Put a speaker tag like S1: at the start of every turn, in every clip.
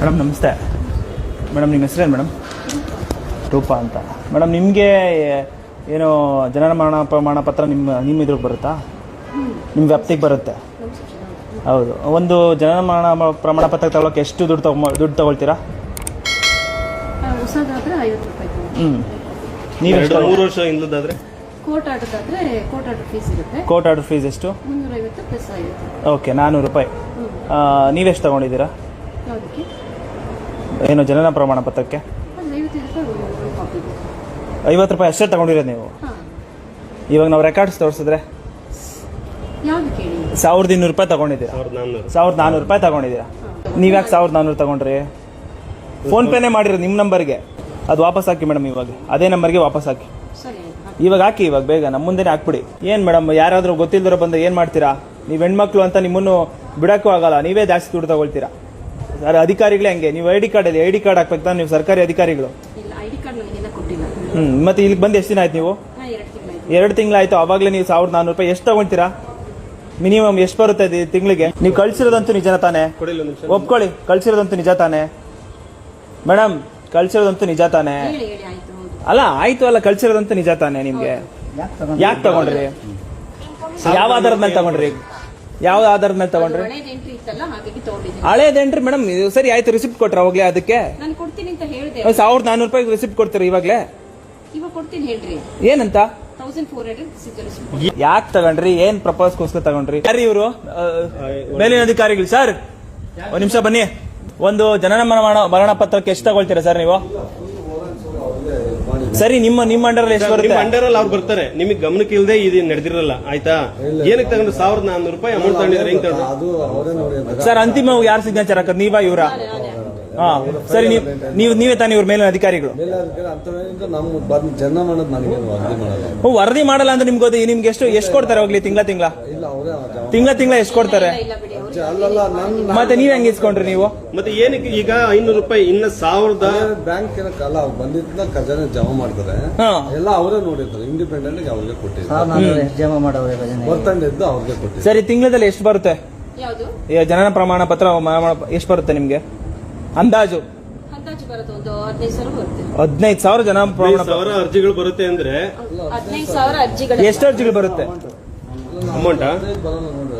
S1: Madam ನಮಸ್ತೆ. Madam ನಿಮ್ಮ ಹೆಸರೇನು ಮೇಡಮ್? ರೂಪಾ ಅಂತ. ಮೇಡಮ್ ನಿಮಗೆ ಏನು ಜನನ ಮರಣ ಪ್ರಮಾಣ ಪತ್ರ ನಿಮ್ಮ ನಿಮ್ಮ ಇದ್ರಿಗೆ ಬರುತ್ತಾ? ನಿಮ್ಮ ವ್ಯಾಪ್ತಿಗೆ ಬರುತ್ತೆ. ಹೌದು. ಒಂದು ಜನನ ಮರಣ ಪ್ರಮಾಣ ಪತ್ರ ತಗೊಳಕ್ಕೆ ಎಷ್ಟು ದುಡ್ಡು ತಗೊ ದುಡ್ಡು ತಗೊಳ್ತೀರಾ. ಹ್ಞೂ ನೀವು
S2: ಮೂರು ವರ್ಷ ಇಲ್ಲದಾದ್ರೆ
S3: ಕೋರ್ಟ್ ಆರ್ಡರ್ದಾದ್ರೆ ಕೋರ್ಟ್ ಆರ್ಡರ್ ಫೀಸ್ ಇರುತ್ತೆ.
S1: ಕೋರ್ಟ್ ಆರ್ಡರ್ ಫೀಸ್ ಎಷ್ಟು?
S3: ಮುನ್ನೂರ ಐವತ್ತು ಪ್ಲಸ್ ಐವತ್ತು.
S1: ಓಕೆ ನಾನ್ನೂರು ರೂಪಾಯಿ. ನೀವೆಷ್ಟು ತಗೊಂಡಿದ್ದೀರಾ? ಏನು ಜನನ ಪ್ರಮಾಣ ಪತ್ರಕ್ಕೆ? ಐವತ್ತು ರೂಪಾಯಿ ಅಷ್ಟೇ ತಗೊಂಡಿರೋದು ನೀವು? ಇವಾಗ ನಾವು ರೆಕಾರ್ಡ್ಸ್ ತೋರಿಸಿದ್ರೆ ಸಾವಿರದ ಇನ್ನೂರು ರೂಪಾಯಿ ತಗೊಂಡಿದ್ದೀರಾ?
S2: ಸಾವಿರದ ನಾನ್ನೂರು.
S1: ರೂಪಾಯಿ ತಗೊಂಡಿದ್ದೀರಾ? ನೀವು ಯಾಕೆ ಸಾವಿರದ ನಾನ್ನೂರು ತಗೊಂಡ್ರಿ? ಫೋನ್ ಪೇನೇ ಮಾಡಿರೋದು ನಿಮ್ಮ ನಂಬರ್ಗೆ. ಅದು ವಾಪಸ್ ಹಾಕಿ ಮೇಡಮ್ ಇವಾಗ. ಅದೇ ನಂಬರ್ಗೆ ವಾಪಸ್ ಹಾಕಿ. ಇವಾಗ ಹಾಕಿ ಇವಾಗ ಬೇಗ. ನಮ್ಮ ಮುಂದೆನೇ ಹಾಕ್ಬಿಡಿ. ಏನು ಮೇಡಮ್ ಯಾರಾದರೂ ಗೊತ್ತಿಲ್ದಿರೋ ಬಂದು ಏನು ಮಾಡ್ತೀರಾ? ನೀವು ಹೆಣ್ಮಕ್ಳು ಅಂತ ನಿಮ್ಮನ್ನು ಬಿಡೋಕ್ಕೂ ಆಗಲ್ಲ. ನೀವೇ ಜಾಸ್ತಿ ದುಡ್ಡು ತಗೊಳ್ತೀರಾ? ಸರ್ ಅಧಿಕಾರಿಗಳೇ ಹಂಗೆ. ನೀವು I D card I D card ಹಾಕ್ಬೇಕು ತಾನೆ ನೀವು ಸರ್ಕಾರಿ ಅಧಿಕಾರಿಗಳು.
S3: ಇಲ್ಲ ಐ ಡಿ ಕಾರ್ಡ್ ನನಗೇನ ಕೊಟ್ಟಿಲ್ಲ.
S1: ಹ್ಞೂ ಮತ್ತೆ ಇಲ್ಲಿಗೆ ಬಂದು ಎಷ್ಟು ದಿನ ಆಯ್ತು ನೀವು?
S3: ಹಾಂ ಎರಡು ತಿಂಗಳಾಯ್ತು
S1: ಎರಡು ತಿಂಗಳಾಯ್ತು ಅವಾಗಲೇ ನೀವು ಸಾವಿರದ ನಾನ್ನೂರು ರೂಪಾಯಿ ಎಷ್ಟು ತಗೊಂತೀರಾ ಮಿನಿಮಮ್ ಎಷ್ಟು ಬರುತ್ತೆ ಇದು ತಿಂಗಳಿಗೆ? ನೀವು ಕಳ್ಸಿರೋದಂತೂ ನಿಜ ತಾನೆ?
S2: ಕೊಡಿಲ್ಲ ಒಂದು ನಿಮಿಷ.
S1: ಒಪ್ಕೊಳ್ಳಿ ಕಳ್ಸಿರೋದಂತೂ ನಿಜ ತಾನೆ? ಮೇಡಮ್ ಕಳ್ಸಿರೋದಂತೂ ನಿಜ ತಾನೆ?
S3: ಹೇಳಿ ಹೇಳಿ ಆಯ್ತು ಹೌದು.
S1: ಅಲ್ಲ ಆಯ್ತು ಅಲ್ಲ ಕಳ್ಸಿರೋದಂತೂ ನಿಜ ತಾನೆ ನಿಮ್ಗೆ? ಯಾಕೆ ತಗೊಂಡ್ರಿ? ಯಾವ ಆಧಾರದ ಮೇಲೆ ತಗೊಂಡ್ರಿ? ಯಾವ ಆಧಾರದ ಮೇಲೆ ತಗೊಂಡ್ರಿ?
S3: ಹಳೇದು
S1: ಹಳೇದೇನ್ರಿ ಮೇಡಮ್ ಸರಿ ಆಯ್ತು ರಿಸಿಪ್ಟ್ ಕೊಟ್ರ ಅವಾಗ್ಲೇ ಅದಕ್ಕೆ?
S3: ನಾನು ಕೊಡ್ತೀನಿ ಅಂತ ಹೇಳಿದೆ.
S1: ಸಾವಿರದ ನಾನೂರು ರೂಪಾಯಿ ರಿಸಿಪ್ಟ್ ಕೊಡ್ತೀರಿ ಇವಾಗ್ಲೇ?
S3: ಇವಾಗ ಕೊಡ್ತೀನಿ ಹೇಳ್ರಿ.
S1: ಏನಂತ? ಯಾಕೆ ತಗೊಂಡ್ರಿ? ಏನ್ ಪ್ರಪೋಸ್ಗೋಸ್ಕರ ತಗೊಂಡ್ರಿ? ಯಾರು ಇವರು? ಮೇಲಿನ ಅಧಿಕಾರಿಗಳು ಸರ್ ಒಂದ್ ನಿಮಿಷ ಬನ್ನಿ. ಒಂದು ಜನನ ಮರಣ ಮರಣ ಪತ್ರಕ್ಕೆ ಎಷ್ಟು ತಗೊಳ್ತೀರಾ ಸರ್ ನೀವು? ಸರಿ ನಿಮ್ಮ ನಿಮ್ಮ ಅಂಡರ್ ಎಷ್ಟು
S2: ನಿಮ್ಮ
S1: ಬರುತ್ತೆ?
S2: ಅಂಡರ್ ಅಲ್ಲಿ ಅವ್ರು ಬರ್ತಾರೆ. ನಿಮಗೆ ಗಮನಕ್ಕೆ ಇಲ್ಲದೆ ಇದು ನಡೆದಿರಲ್ಲ ಆಯ್ತಾ? ಏನಕ್ಕೆ ತಗೊಂಡು ಸಾವಿರದ ನಾನೂರು ರೂಪಾಯಿ ಅಮೌಂಟ್ ತಗೊಂಡಿದ್ರೆ ಹೆಂಗ್ ತಗೊಂಡ್ರು
S4: ಅದು ಅವರೇ ನೋಡಿ
S1: ಸರ್ ಅಂತಿಮ ಯಾರು ಸಿಗ್ನೇಚರ್ ಹಾಕೋದು? ನೀವಾ ಇವರ? ಹಾ ಸರಿ ನೀವು ನೀವು ನೀವೇ ತಾನೇ ಇವ್ರ ಮೇಲಿನ ಅಧಿಕಾರಿಗಳು?
S4: ವರದಿ ಮಾಡಲ್ಲ.
S1: ಹ್ಞೂ ವರದಿ ಮಾಡಲ್ಲ ಅಂದ್ರೆ ನಿಮ್ಗೆ ನಿಮ್ಗೆ ಎಷ್ಟು ಎಷ್ಟು ಕೊಡ್ತಾರೆ ಹೋಗ್ಲಿ ತಿಂಗಳ ತಿಂಗಳ?
S4: ಇಲ್ಲ ಅವರೇ
S1: ತಿಂಗಳ ತಿಂಗಳ ಎಷ್ಟು ಕೊಡ್ತಾರೆ? ಮತ್ತೆ ನೀವ್ ಹೆಂಗ್ ಇಸ್ಕೊಂಡ್ರಿ ನೀವು?
S2: ಮತ್ತೆ ಏನಕ್ಕೆ ಈಗ ಐನೂರು ರೂಪಾಯಿ ಇನ್ನ ಸಾವಿರದ
S4: ಬ್ಯಾಂಕ್ ಏನಕ್ಕಲ್ಲ ಅವ್ರು ಬಂದಿದ್ದನ್ನ ಖಜಾನೆ ಜಮಾ ಮಾಡ್ತಾರೆ.
S1: ಹಾ.
S4: ಎಲ್ಲ ಅವರೇ ನೋಡಿರ್ತಾರೆ ಇಂಡಿಪೆಂಡೆಂಟ್ ಅವ್ರಿಗೆ ಕೊಟ್ಟಿದ್ದಾರೆ
S5: ಜಮಾ ಮಾಡೋರೆ
S4: ಬರ್ತಂಡಿದ್ದು ಅವ್ರಿಗೆ ಕೊಟ್ಟಿದ್ದಾರೆ
S1: ಸರಿ ತಿಂಗಳದಲ್ಲಿ ಎಷ್ಟು ಬರುತ್ತೆ?
S3: ಯಾವುದು?
S1: ಈ ಜನನ ಪ್ರಮಾಣ ಪತ್ರ ಎಷ್ಟು ಬರುತ್ತೆ ನಿಮ್ಗೆ? ಅಂದಾಜು.
S3: ಅಂದಾಜು ಬರೋದು ಒಂದು ಹದಿನೈದು ಸಾವಿರ ಬರುತ್ತೆ.
S1: ಹದಿನೈದು ಸಾವಿರ ಜನ ಪ್ರಮಾಣ
S2: ಸಾವಿರ ಅರ್ಜಿಗಳು ಬರುತ್ತೆ ಅಂದ್ರೆ
S1: ಎಷ್ಟು ಅರ್ಜಿಗಳು ಬರುತ್ತೆ?
S2: ಅಮೌಂಟ್
S4: ಬರೋಲ್ಲ ನೋಡಿ.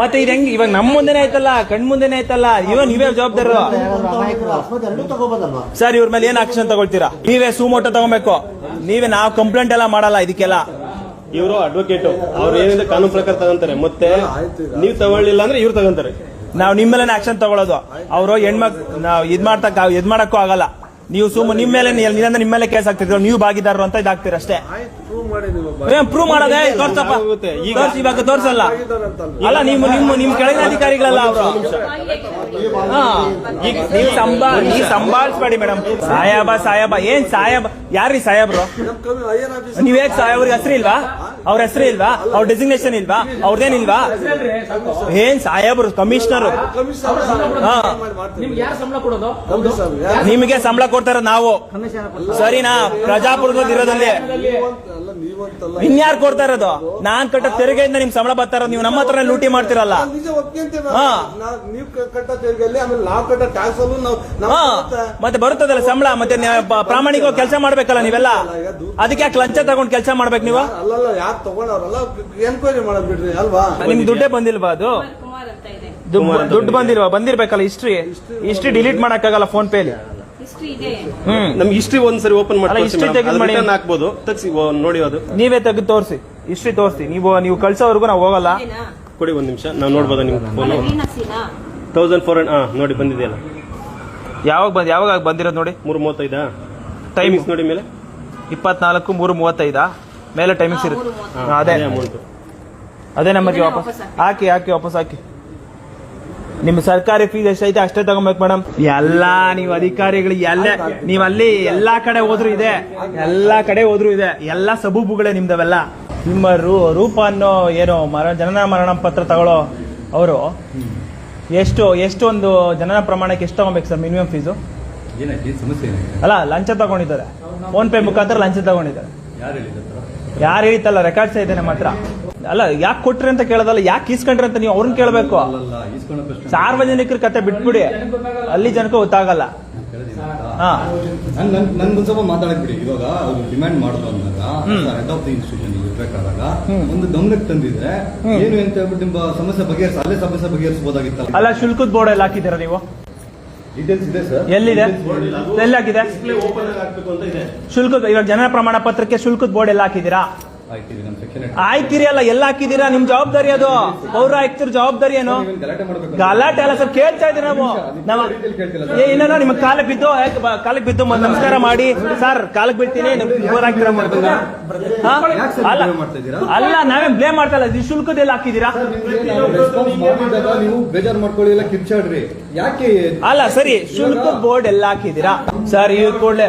S1: ಮತ್ತೆ ಇದು ಹೆಂಗ್? ಇವಾಗ ನಮ್ಮ ಮುಂದೆನೆ ಆಯ್ತಲ್ಲ ಕಣ್ ಮುಂದೆನೆ ಆಯ್ತಲ್ಲ ಇವಾಗ ನೀವೇ ಜವಾಬ್ದಾರರು. ಸರ್ ಇವ್ರ ಮೇಲೆ ಏನ್ ಆಕ್ಷನ್ ತಗೊಳ್ತೀರಾ? ನೀವೇ ಸುಮೋಟೋ ತಗೋಬೇಕು. ನೀವೇ ನಾವು ಕಂಪ್ಲೇಂಟ್ ಎಲ್ಲ ಮಾಡಲ್ಲ ಇದಕ್ಕೆಲ್ಲ.
S2: ಇವರು ಅಡ್ವೊಕೇಟ್ ಅವ್ರು ಏನಿದೆ ಕಾನೂನು ಪ್ರಕಾರ ತಗೊಂತಾರೆ. ಮತ್ತೆ ನೀವು ತಗೊಳ್ಳಿಲ್ಲ ಅಂದ್ರೆ ಇವ್ರು ತಗೊಂತಾರೆ.
S1: ನಾವು ನಿಮ್ಮ ಮೇಲೆ ಆಕ್ಷನ್ ತಗೊಳ್ಳೋದು ಅವರು ಹೆಣ್ಮಕ್ ನಾವು ಇದ್ ಮಾಡ್ತಕ್ಕ ಇದ್ ಮಾಡಕ್ಕೂ ಆಗಲ್ಲ. ನೀವು ಸುಮ್ಮ ನಿಮ್ಮ ಮೇಲೆ ನಿಮ್ಮ ಮೇಲೆ ಕೇಸ್ ಆಗ್ತಿದ್ರು ನೀವು ಭಾಗಿದಾರರು ಅಂತ ಇದಾಗ್ತೀರ ಅಷ್ಟೇ
S4: ಪ್ರೂವ್
S1: ಮಾಡೋದೇ ತೋರ್ಸಪ್ಪ.
S2: ಈಗ-
S1: ತೋರ್ಸಿ ಇವಾಗ ತೋರ್ಸಲ್ಲ. ಅಲ್ಲ ನಿಮ್ಮ ನಿಮ್ಮ ನಿಮ್ ಕೆಳಗಿನ ಅಧಿಕಾರಿಗಳಲ್ಲ ಅವರು. ಹಾ ಈಗ ನೀವು ಸಂಭಾ ನೀವು ಸಂಭಾಳಿಸ್ಬೇಡಿ ಮೇಡಮ್. ಸಾಯಾಬ ಸಾಯಾಬ. ಏನ್ ಸಾಯಾಬ? ಯಾರ್ರಿ ಸಾಯಾಬ್ರು? ನೀವ್ ಹೇಗ್ ಸಾ- ಅವ್ರಿಗೆ ಹೆಸರು ಇಲ್ವಾ? ಅವ್ರ ಹೆಸರು ಇಲ್ವಾ? ಅವ್ರ ಡೆಸಿಗ್ನೇಷನ್ ಇಲ್ವಾ? ಅವ್ರದೇನಿಲ್ವಾ ಏನ್ ಸಾಹೇಬ್ರು ಕಮಿಷನರ್ ಹಾ. ನಿಮಗೆ ಸಂಬಳ ಕೊಡ್ತಾರ ನಾವು. ಸರಿನಾ? ಪ್ರಜಾಪ್ರಭುತ್ವದ ಇರೋದಲ್ಲಿ ಇನ್ಯಾರು ಕೊಡ್ತಾ ಇರೋದು? ನಾನ್ ಕಟ್ಟ ತೆರಿಗೆಯಿಂದ ನಿಮ್ ಸಂಬಳ ಬರ್ತಾರ ನೀವು ನಮ್ಮ ಹತ್ರ ಲೂಟಿ ಮಾಡ್ತಿರಲ್ಲ. ಮತ್ತೆ ಬರುತ್ತದಲ್ಲ ಸಂಬಳ? ಮತ್ತೆ ಪ್ರಾಮಾಣಿಕವಾಗಿ ಕೆಲಸ ಮಾಡ್ಬೇಕಲ್ಲ ನೀವೆಲ್ಲ? ಅದಕ್ಕೆ ಯಾಕೆ ಲಂಚ ತಗೊಂಡ್ ಕೆಲಸ ಮಾಡ್ಬೇಕು ನೀವು?
S4: ಅಲ್ಲಲ್ಲ ಯಾರು ತಗೊಂಡವ್ರಲ್ಲ ಎನ್ಕ್ವೈರಿ ಮಾಡೋದ್ ಬಿಡ್ರಿ ಅಲ್ವಾ?
S1: ನಿಮ್ ದುಡ್ಡೇ ಬಂದಿಲ್ವಾ ಅದು?
S3: ಕುಮಾರ್ ಕುಮಾರ್ ಅಂತ ಇದೆ.
S1: ದುಡ್ಡು- ದುಡ್ಡು ಬಂದಿಲ್ವಾ? ಬಂದಿರ್ಬೇಕಲ್ಲ ಹಿಸ್ಟ್ರಿ ಹಿಸ್ಟ್ರಿ ಡಿಲೀಟ್ ಮಾಡಕ್ಕಾಗಲ್ಲ ಫೋನ್ ಪೇಲಿ
S3: ಹಿಸ್ಟ್ರಿ ಇದೆ.
S1: ಹ್ಮ್.
S2: ನಮ್ಗೆ ಹಿಸ್ಟ್ರಿ ಒಂದ್ಸರಿ ಓಪನ್
S1: ಅಲ್ಲ,
S2: ಮಾಡಿ
S1: history ತೆಗೆದು ಮಾಡಿ.
S2: ಹಾಕ್ಬೋದು. ತಗ್ಸಿ ಓ, ನೋಡಿ ಅದು.
S1: ನೀವೇ ತೆಗೆದು ತೋರಿಸಿ. ಹಿಸ್ಟ್ರಿ ತೋರಿಸಿ. ನೀವು ನೀವು ಕಳ್ಸೋವರೆಗೂ ನಾವು ಹೋಗಲ್ಲ.
S3: ಇದೇನಾ?
S2: ಕೊಡಿ ಒಂದ್ ನಿಮಿಷ. ನಾವು ನೋಡ್ಬೋದಾ ನಿಮ್ ಫೋನ್
S3: ಅಲ್ಲ
S2: ತೌಸಂಡ್ ಫೋರ್ ಹಾ ನೋಡಿ ಬಂದಿದೆಯಲ್ಲ.
S1: ಯಾವಾಗ ಬಂದ್ ಯಾವಾಗ ಬಂದಿರೋದು ನೋಡಿ?
S2: ಮೂರು ಮೂವತ್ತೈದಾ?
S1: ಟೈಮಿಂಗ್ಸ್
S2: ನೋಡಿ ಮೇಲೆ.
S1: ಇಪ್ಪತ್ನಾಲ್ಕು ಮೂರು ಮೂವತ್ತೈದಾ? ಮೇಲೆ ಟೈಮಿಂಗ್ಸ್ ಇರುತ್ತೆ ಹಾ, ಅದೇ. ಅದೇ ನಮಗೆ
S3: ಇದನ್ನ
S1: ವಾಪಸ್. ಹಾಕಿ ಹಾಕಿ ವಾಪಸ್ ಹಾಕಿ. ನಿಮ್ಮ ಸರ್ಕಾರಿ ಫೀಸ್ ಎಷ್ಟೈತೆ ಅಷ್ಟೇ ತಗೊಬೇಕು ಮೇಡಮ್ ಎಲ್ಲಾ ನೀವು ಅಧಿಕಾರಿಗಳು ಎಲ್ಲ ನೀವು ಅಲ್ಲಿ ಎಲ್ಲಾ ಕಡೆ ಹೋದ್ರು ಇದೆ. ಎಲ್ಲಾ ಕಡೆ ಹೋದ್ರು ಇದೆ. ಎಲ್ಲಾ ಸಬೂಬುಗಳೇ ನಿಮ್ದವೆಲ್ಲ. ನಿಮ್ಮ ರೂ ರೂಪ ಅನ್ನೋ ಏನೋ ಮರ ಜನನ ಮರಣ ಪತ್ರ ತಗೊಳ್ಳೋ ಅವರು ಎಷ್ಟು ಎಷ್ಟು ಒಂದು ಜನನ ಪ್ರಮಾಣಕ್ಕೆ ಎಷ್ಟು ತಗೊಬೇಕು ಸರ್ ಮಿನಿಮಮ್ ಫೀಸು
S6: ಏನಾಯ್ತು ಏನ್ ಸಮಸ್ಯೆ ಏನಾಗಿದೆ
S1: ಅಲ್ಲ ಲಂಚ ತಗೊಂಡಿದ್ದಾರೆ. ಫೋನ್ ಪೇ ಮುಖಾಂತರ ಲಂಚ ತಗೊಂಡಿದ್ದಾರೆ.
S6: ಯಾರು
S1: ಯಾರು ಹೇಳ್ತಲ್ಲ ರೆಕಾರ್ಡ್ಸ್ ಇದೆ ಮಾತ್ರ ಹತ್ರ? ಅಲ್ಲ ಯಾಕೆ ಕೊಟ್ರಿ ಅಂತ ಕೇಳೋದಲ್ಲ ಯಾಕೆ ಈಸ್ಕೊಂಡ್ರಿ ಅಂತ ನೀವು ಅವ್ರನ್ನ ಕೇಳಬೇಕು? ಸಾರ್ವಜನಿಕರ ಕತೆ ಬಿಟ್ಬಿಡಿ. ಅಲ್ಲಿ ಜನಕ್ಕೆ ಗೊತ್ತಾಗಲ್ಲ. ಹಾ.
S6: ನನ್ ನನ್ ನನ್ಗೊಂದ್ ಸ್ವಲ್ಪ ಮಾತಾಡಕ್ ಬಿಡಿ. ಇವಾಗ ಅವ್ರು ಡಿಮ್ಯಾಂಡ್ ಮಾಡಿದ್ರು ಅಂದಾಗ ಹೆಡ್ ಆಫ್ ದಿ ಇನ್ಸ್ಟಿಟ್ಯೂಷನ್ ಇರ್ಬೇಕಾದಾಗ ಒಂದು ಗಮನಕ್ಕೆ ತಂದಿದ್ರೆ ಏನು ಅಂತ ಹೇಳ್ಬಿಟ್ಟು ನಿಮ್ಮ ಸಮಸ್ಯೆ ಬಗೆಹರಿಸ ಅಲ್ಲೇ ಸಮಸ್ಯೆ ಬಗೆಹರಿಸಬಹುದಾಗಿತ್ತಲ್ಲ
S1: ಅಲ್ಲ ಶುಲ್ಕದ ಬೋರ್ಡ್ ಎಲ್ಲ ಹಾಕಿದ್ದೀರಾ ನೀವು? ಎಲ್ಲಿದೆ?
S2: ಎಲ್ಲಾಗಿದೆ
S1: ಶುಲ್ಕದ ಇವಾಗ ಜನನ ಪ್ರಮಾಣ ಪತ್ರಕ್ಕೆ ಶುಲ್ಕದ ಬೋರ್ಡ್ ಎಲ್ಲ ಹಾಕಿದ್ದೀರಾ? ಆಯ್ತಿರಿ ಅಲ್ಲ ಎಲ್ಲ ಹಾಕಿದ್ದೀರಾ? ನಿಮ್ ಜವಾಬ್ದಾರಿ ಅದು. ಪೌರ ಆಯ್ತಿರ ಜವಾಬ್ದಾರಿ ಏನು?
S6: ಗಲಾಟೆ
S1: ಅಲ್ಲ ಸರ್ ಕೇಳ್ತಾ ಇದ್ದೀರಿ ನಾವು? ನಾವು ಏ ಇನ್ನೇನೋ ನಿಮ್ಗೆ ಕಾಲಕ್ಕೆ ಬಿದ್ದು ಕಾಲಕ್ಕೆ ಬಿದ್ದು ನಮಸ್ಕಾರ ಮಾಡಿ. ಸರ್ ಕಾಲಕ್ಕೆ
S6: ಬಿಡ್ತೀನಿ?
S1: ಅಲ್ಲ ಅಲ್ಲ ನಾವೇ ಬ್ಲೇಮ್ ಮಾಡ್ತಾ ಇಲ್ಲ ಶುಲ್ಕದೆಲ್ಲ ಹಾಕಿದ್ದೀರಾ?
S6: ನೀವು ಬೇಜಾರ್ ಮಾಡ್ಕೊಳ್ಳಿ ಎಲ್ಲ ಕಿರ್ಚಾಡ್ರಿ. ಯಾಕೆ?
S1: ಅಲ್ಲ ಸರಿ ಶುಲ್ಕ ಬೋರ್ಡ್ ಎಲ್ಲ ಹಾಕಿದೀರಾ ಸರ್ ಈ ಕೂಡಲೇ